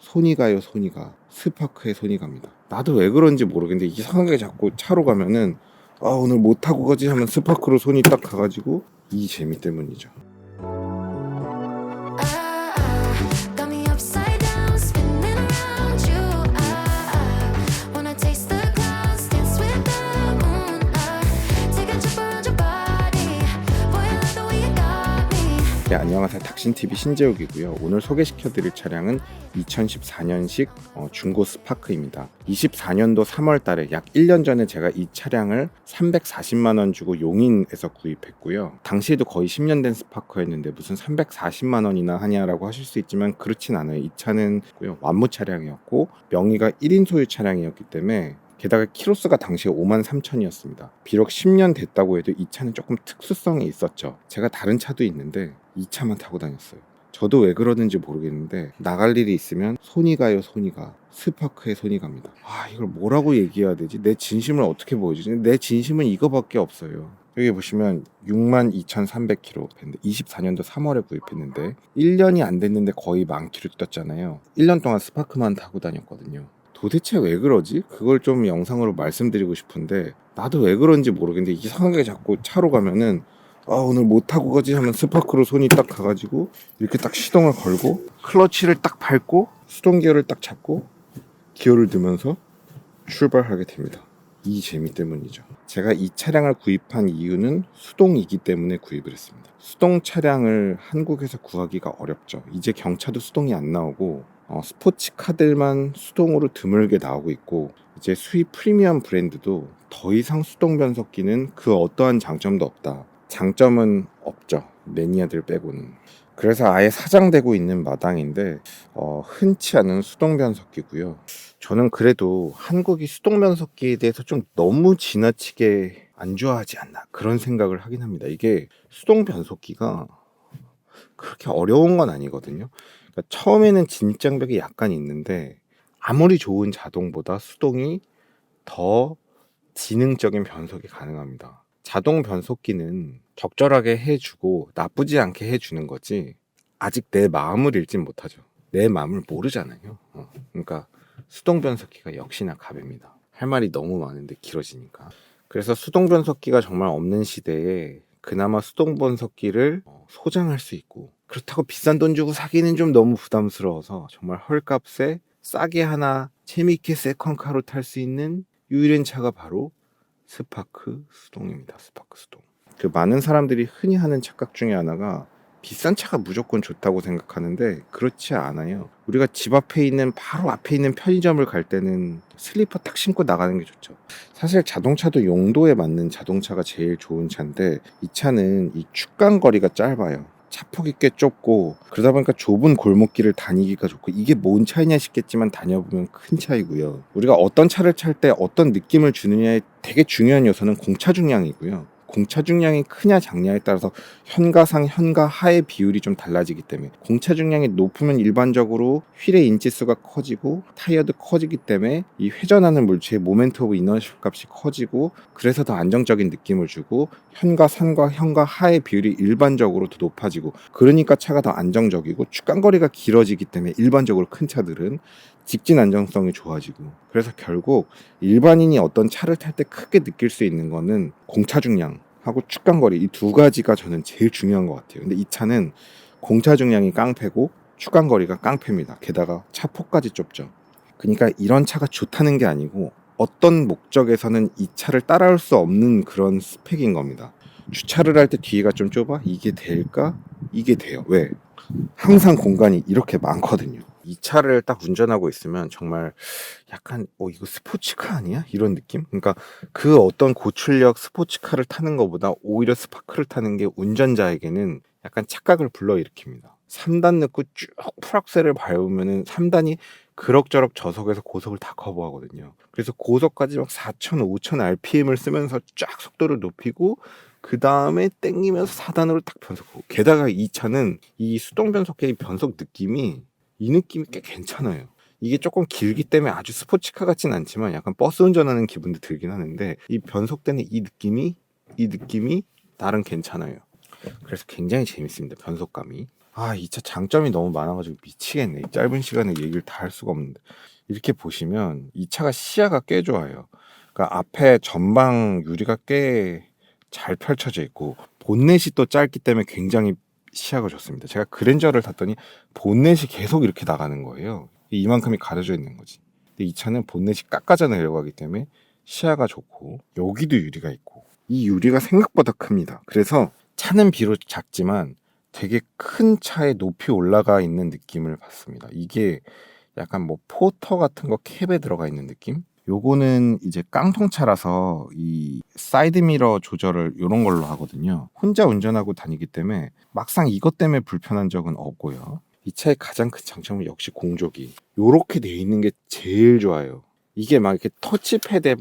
손이 가요 손이 가. 스파크에 손이 갑니다. 나도 왜 그런지 모르겠는데 이상하게 자꾸 차로 가면은 아 오늘 못 타고 가지 하면 스파크로 손이 딱 가가지고 이 재미 때문이죠 네, 안녕하세요. 닥신TV 신재욱이고요. 오늘 소개시켜드릴 차량은 2014년식 어, 중고 스파크입니다. 24년도 3월 달에 약 1년 전에 제가 이 차량을 340만원 주고 용인에서 구입했고요. 당시에도 거의 10년 된 스파크였는데 무슨 340만원이나 하냐라고 하실 수 있지만 그렇진 않아요. 이 차는 완무 차량이었고 명의가 1인 소유 차량이었기 때문에 게다가 키로수가 당시에 5만 3천이었습니다. 비록 10년 됐다고 해도 이 차는 조금 특수성이 있었죠. 제가 다른 차도 있는데 이 차만 타고 다녔어요. 저도 왜 그러는지 모르겠는데 나갈 일이 있으면 손이 가요 손이 가 스파크에 손이 갑니다. 아 이걸 뭐라고 얘기해야 되지? 내 진심을 어떻게 보여주지? 내 진심은 이거밖에 없어요. 여기 보시면 62,300km 했는데 24년도 3월에 구입했는데 1년이 안 됐는데 거의 만 킬로 뛰었잖아요. 1년 동안 스파크만 타고 다녔거든요. 도대체 왜 그러지? 그걸 좀 영상으로 말씀드리고 싶은데 나도 왜 그런지 모르겠는데 이상하게 자꾸 차로 가면은 아 오늘 못 타고 가지 하면 스파크로 손이 딱 가가지고 이렇게 딱 시동을 걸고 클러치를 딱 밟고 수동 기어를 딱 잡고 기어를 넣으면서 출발하게 됩니다. 이 재미 때문이죠. 제가 이 차량을 구입한 이유는 수동이기 때문에 구입을 했습니다. 수동 차량을 한국에서 구하기가 어렵죠. 이제 경차도 수동이 안 나오고 어, 스포츠카들만 수동으로 드물게 나오고 있고 이제 수입 프리미엄 브랜드도 더 이상 수동 변속기는 그 어떠한 장점도 없다. 장점은 없죠. 매니아들 빼고는. 그래서 아예 사장되고 있는 마당인데 어, 흔치 않은 수동 변속기고요. 저는 그래도 한국이 수동 변속기에 대해서 좀 너무 지나치게 안 좋아하지 않나 그런 생각을 하긴 합니다. 이게 수동 변속기가 그렇게 어려운 건 아니거든요. 그러니까 처음에는 진입장벽이 약간 있는데 아무리 좋은 자동보다 수동이 더 지능적인 변속이 가능합니다. 자동 변속기는 적절하게 해주고 나쁘지 않게 해주는 거지 아직 내 마음을 읽진 못하죠. 내 마음을 모르잖아요. 어, 그러니까 수동 변속기가 역시나 갑입니다. 할 말이 너무 많은데 길어지니까. 그래서 수동 변속기가 정말 없는 시대에 그나마 수동 변속기를 어, 소장할 수 있고 그렇다고 비싼 돈 주고 사기는 좀 너무 부담스러워서 정말 헐값에 싸게 하나 재미있게 세컨카로 탈 수 있는 유일한 차가 바로 스파크 수동입니다. 스파크 수동. 그 많은 사람들이 흔히 하는 착각 중에 하나가 비싼 차가 무조건 좋다고 생각하는데 그렇지 않아요. 우리가 집 앞에 있는 바로 앞에 있는 편의점을 갈 때는 슬리퍼 딱 신고 나가는 게 좋죠. 사실 자동차도 용도에 맞는 자동차가 제일 좋은 차인데 이 차는 이 축간 거리가 짧아요. 차폭이 꽤 좁고 그러다 보니까 좁은 골목길을 다니기가 좋고 이게 뭔 차이냐 싶겠지만 다녀보면 큰 차이고요. 우리가 어떤 차를 탈때 어떤 느낌을 주느냐에 되게 중요한 요소는 공차 중량이고요. 공차 중량이 크냐 작냐에 따라서 현가상 현가 하의 비율이 좀 달라지기 때문에 공차 중량이 높으면 일반적으로 휠의 인치수가 커지고 타이어도 커지기 때문에 이 회전하는 물체의 모멘트 오브 이너셜 값이 커지고 그래서 더 안정적인 느낌을 주고 현가 상과 현가 하의 비율이 일반적으로 더 높아지고 그러니까 차가 더 안정적이고 축간거리가 길어지기 때문에 일반적으로 큰 차들은 직진 안정성이 좋아지고 그래서 결국 일반인이 어떤 차를 탈 때 크게 느낄 수 있는 거는 공차 중량 하고 축간거리 이 두 가지가 저는 제일 중요한 것 같아요. 근데 이 차는 공차 중량이 깡패고 축간거리가 깡패입니다. 게다가 차폭까지 좁죠. 그러니까 이런 차가 좋다는 게 아니고 어떤 목적에서는 이 차를 따라올 수 없는 그런 스펙인 겁니다. 주차를 할 때 뒤가 좀 좁아? 이게 될까? 이게 돼요. 왜? 항상 공간이 이렇게 많거든요. 이 차를 딱 운전하고 있으면 정말 약간 어 이거 스포츠카 아니야? 이런 느낌? 그러니까 그 어떤 고출력 스포츠카를 타는 것보다 오히려 스파크를 타는 게 운전자에게는 약간 착각을 불러일으킵니다. 3단 넣고 쭉 풀악셀을 밟으면은 3단이 그럭저럭 저속에서 고속을 다 커버하거든요. 그래서 고속까지 막 4,000, 5,000 RPM을 쓰면서 쫙 속도를 높이고 그 다음에 땡기면서 4단으로 딱 변속하고 게다가 이 차는 이 수동 변속기의 변속 느낌이 이 느낌이 꽤 괜찮아요. 이게 조금 길기 때문에 아주 스포츠카 같진 않지만 약간 버스 운전하는 기분도 들긴 하는데 이 변속되는 이 느낌이 이 느낌이 나름 괜찮아요. 그래서 굉장히 재밌습니다. 변속감이. 아, 이 차 장점이 너무 많아가지고 미치겠네. 이 짧은 시간에 얘기를 다 할 수가 없는데. 이렇게 보시면 이 차가 시야가 꽤 좋아요. 그러니까 앞에 전방 유리가 꽤 잘 펼쳐져 있고 본넷이 또 짧기 때문에 굉장히 시야가 좋습니다. 제가 그랜저를 탔더니 본넷이 계속 이렇게 나가는 거예요. 이만큼이 가려져 있는 거지. 근데 이 차는 본넷이 깎아져 내려가기 때문에 시야가 좋고 여기도 유리가 있고 이 유리가 생각보다 큽니다. 그래서 차는 비록 작지만 되게 큰 차에 높이 올라가 있는 느낌을 받습니다. 이게 약간 뭐 포터 같은 거 캡에 들어가 있는 느낌? 요거는 이제 깡통차라서 이 사이드미러 조절을 이런 걸로 하거든요. 혼자 운전하고 다니기 때문에 막상 이것 때문에 불편한 적은 없고요. 이 차의 가장 큰 장점은 역시 공조기. 요렇게 돼 있는 게 제일 좋아요. 이게 막 이렇게 터치패드에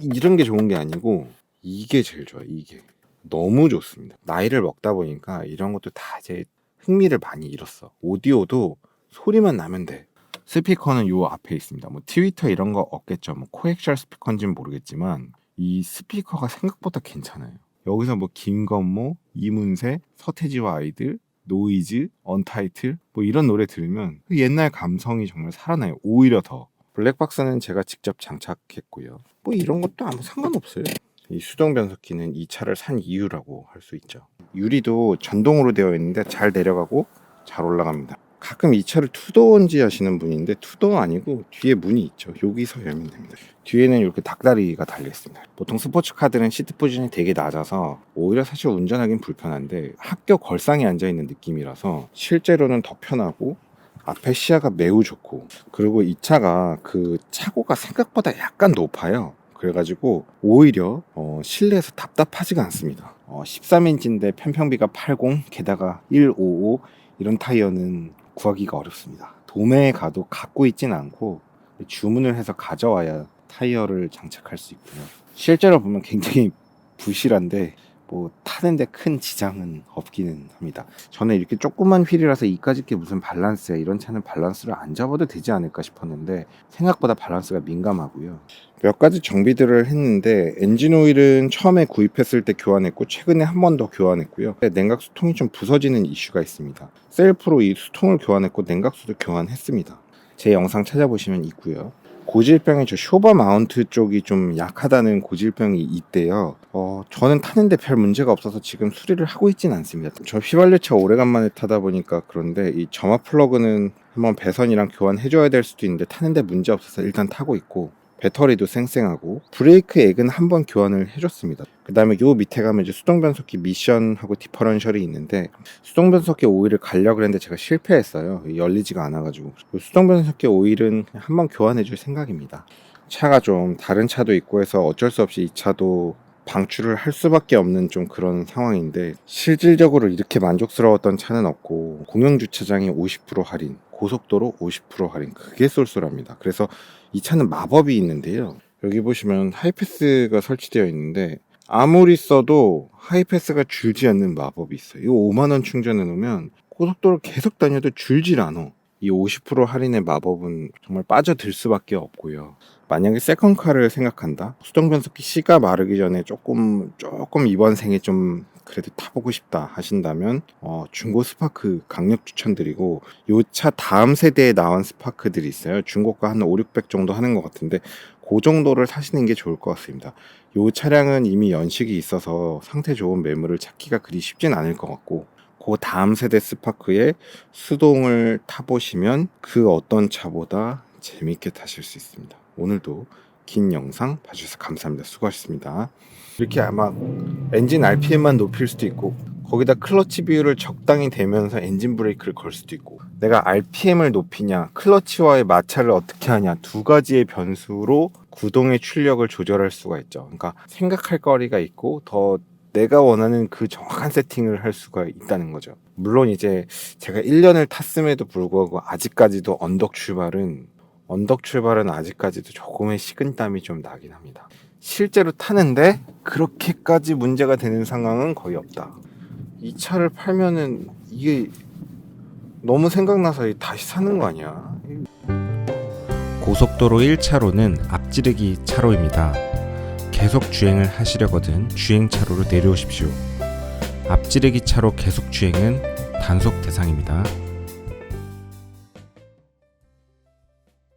이런 게 좋은 게 아니고 이게 제일 좋아요. 이게. 너무 좋습니다. 나이를 먹다 보니까 이런 것도 다 이제 흥미를 많이 잃었어. 오디오도 소리만 나면 돼. 스피커는 요 앞에 있습니다. 뭐 트위터 이런 거 없겠죠. 뭐 코엑셜 스피커인지는 모르겠지만 이 스피커가 생각보다 괜찮아요. 여기서 뭐 김건모, 이문세, 서태지와 아이들, 노이즈, 언타이틀 뭐 이런 노래 들으면 그 옛날 감성이 정말 살아나요. 오히려 더. 블랙박스는 제가 직접 장착했고요. 뭐 이런 것도 아무 상관없어요. 이 수동 변속기는 이 차를 산 이유라고 할 수 있죠. 유리도 전동으로 되어 있는데 잘 내려가고 잘 올라갑니다. 가끔 이 차를 투도인지 하시는 분인데 투도 아니고 뒤에 문이 있죠. 여기서 열면 됩니다. 뒤에는 이렇게 닭다리가 달려 있습니다. 보통 스포츠 카들은 시트 포지션이 되게 낮아서 오히려 사실 운전하기는 불편한데 학교 걸상에 앉아 있는 느낌이라서 실제로는 더 편하고 앞에 시야가 매우 좋고 그리고 이 차가 그 차고가 생각보다 약간 높아요. 그래가지고 오히려 어, 실내에서 답답하지가 않습니다. 어, 13인치인데 편평비가 80 게다가 155 이런 타이어는 구하기가 어렵습니다. 도매에 가도 갖고 있진 않고 주문을 해서 가져와야 타이어를 장착할 수 있고요. 실제로 보면 굉장히 부실한데 뭐 타는데 큰 지장은 없기는 합니다. 저는 이렇게 조그만 휠이라서 이까짓 게 무슨 밸런스야 이런 차는 밸런스를 안 잡아도 되지 않을까 싶었는데 생각보다 밸런스가 민감하고요. 몇 가지 정비들을 했는데 엔진 오일은 처음에 구입했을 때 교환했고 최근에 한 번 더 교환했고요. 냉각 수통이 좀 부서지는 이슈가 있습니다. 셀프로 이 수통을 교환했고 냉각수도 교환했습니다. 제 영상 찾아보시면 있고요. 고질병이 저 쇼바 마운트 쪽이 좀 약하다는 고질병이 있대요. 어, 저는 타는데 별 문제가 없어서 지금 수리를 하고 있진 않습니다. 저 휘발유차 오래간만에 타다 보니까 그런데 이 점화 플러그는 한번 배선이랑 교환해줘야 될 수도 있는데 타는데 문제 없어서 일단 타고 있고 배터리도 쌩쌩하고 브레이크 액은 한 번 교환을 해줬습니다. 그 다음에 요 밑에 가면 이제 수동 변속기 미션하고 디퍼런셜이 있는데 수동 변속기 오일을 가려고 했는데 제가 실패했어요. 열리지가 않아가지고 요 수동 변속기 오일은 한 번 교환해줄 생각입니다. 차가 좀 다른 차도 있고 해서 어쩔 수 없이 이 차도 방출을 할 수밖에 없는 좀 그런 상황인데 실질적으로 이렇게 만족스러웠던 차는 없고 공영 주차장이 50% 할인, 고속도로 50% 할인 그게 쏠쏠합니다. 그래서 이 차는 마법이 있는데요. 여기 보시면 하이패스가 설치되어 있는데 아무리 써도 하이패스가 줄지 않는 마법이 있어요. 이거 5만 원 충전해 놓으면 고속도로 계속 다녀도 줄질 않아. 이 50% 할인의 마법은 정말 빠져들 수밖에 없고요. 만약에 세컨카를 생각한다. 수동 변속기 씨가 마르기 전에 조금 조금 이번 생에 좀 그래도 타보고 싶다 하신다면 어, 중고 스파크 강력 추천드리고 요 차 다음 세대에 나온 스파크들이 있어요. 중고가 한 5, 600 정도 하는 것 같은데 그 정도를 사시는 게 좋을 것 같습니다. 요 차량은 이미 연식이 있어서 상태 좋은 매물을 찾기가 그리 쉽진 않을 것 같고 그 다음 세대 스파크에 수동을 타보시면 그 어떤 차보다 재밌게 타실 수 있습니다. 오늘도 긴 영상 봐주셔서 감사합니다. 수고하셨습니다. 이렇게 아마 엔진 RPM만 높일 수도 있고 거기다 클러치 비율을 적당히 대면서 엔진 브레이크를 걸 수도 있고 내가 RPM을 높이냐 클러치와의 마찰을 어떻게 하냐 두 가지의 변수로 구동의 출력을 조절할 수가 있죠. 그러니까 생각할 거리가 있고 더 내가 원하는 그 정확한 세팅을 할 수가 있다는 거죠. 물론 이제 제가 1년을 탔음에도 불구하고 아직까지도 언덕 출발은 언덕 출발은 아직까지도 조금의 식은땀이 좀 나긴 합니다. 실제로 타는데 그렇게까지 문제가 되는 상황은 거의 없다. 이 차를 팔면은 이게 너무 생각나서 다시 사는 거 아니야? 고속도로 1차로는 앞지르기 차로입니다. 계속 주행을 하시려거든 주행 차로로 내려오십시오. 앞지르기 차로 계속 주행은 단속 대상입니다.